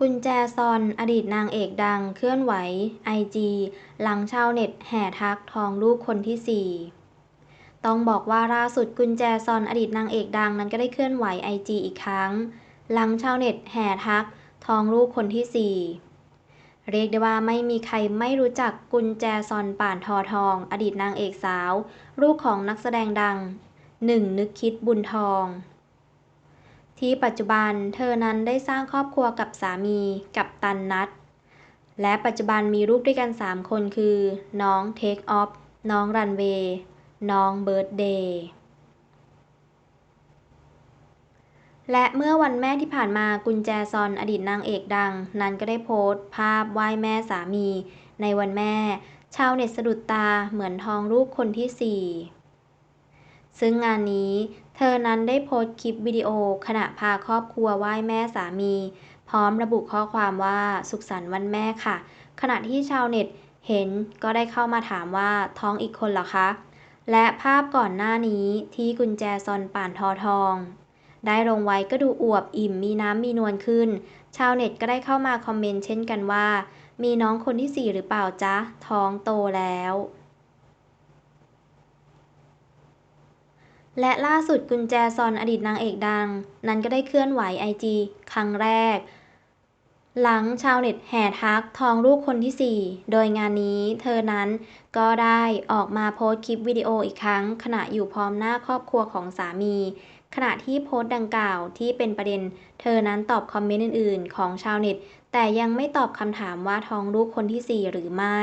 กุญแจซอน อดีตนางเอกดัง เคลื่อนไหวไอจีหลังชาวเน็ตแห่ทักทองลูกคนที่สี่ต้องบอกว่าล่าสุดกุญแจซอน อดีตนางเอกดังนั้นก็ได้เคลื่อนไหวไอจีอีกครั้ง หลังชาวเน็ตแห่ทักทองลูกคนที่สี่เรียกได้ว่าไม่มีใครไม่รู้จักกุญแจซอนป่านทอทอง อดีตนางเอกสาว ลูกของนักแสดงดังหนึ่งนึกคิดบุญทอง ที่ปัจจุบันเธอนั้นได้สร้างครอบครัวกับสามีกับตันนัทและปัจจุบันมีลูกด้วยกัน 3 คนคือ น้องเทคออฟน้องรันเวย์น้องเบิร์ดเดย์และเมื่อวันแม่ที่ผ่านมากุญแจซอนอดีตนางเอกดัง นั้นก็ได้โพสต์ ภาพไหว้แม่สามี ในวันแม่ ชาวเน็ตสะดุดตาเหมือนทองลูกคนที่ 4 ซึ่งงานนี้ เธอนั้นได้โพสต์คลิปวิดีโอขณะพาครอบครัวไหว้แม่สามี พร้อมระบุข้อความว่าสุขสันต์วันแม่ค่ะ ขณะที่ชาวเน็ตเห็นก็ได้เข้ามาถามว่าท้องอีกคนเหรอคะ และภาพก่อนหน้านี้ที่กุญแจซอนป่านทอทอง ได้ลงไว้ก็ดูอวบอิ่มมีน้ำมีนวลขึ้น ชาวเน็ตก็ได้เข้ามาคอมเมนต์เช่นกันว่า มีน้องคนที่สี่หรือเปล่าจ๊ะ ท้องโตแล้ว และล่าสุดกุญแจซอนอดีตนางเอกดัง นั้นก็ได้เคลื่อนไหวไอจีครั้งแรก หลังชาวเน็ตแห่ทักทองลูกคนที่ 4 โดยงานนี้เธอนั้นก็ได้ออกมาโพสต์คลิปวิดีโออีกครั้ง ขณะอยู่พร้อมหน้าครอบครัวของสามี ขณะที่โพสต์ดังกล่าวที่เป็นประเด็น เธอนั้นตอบคอมเมนต์อื่น ๆ ของชาวเน็ต แต่ยังไม่ตอบคำถามว่าท้องลูกคนที่ 4 หรือไม่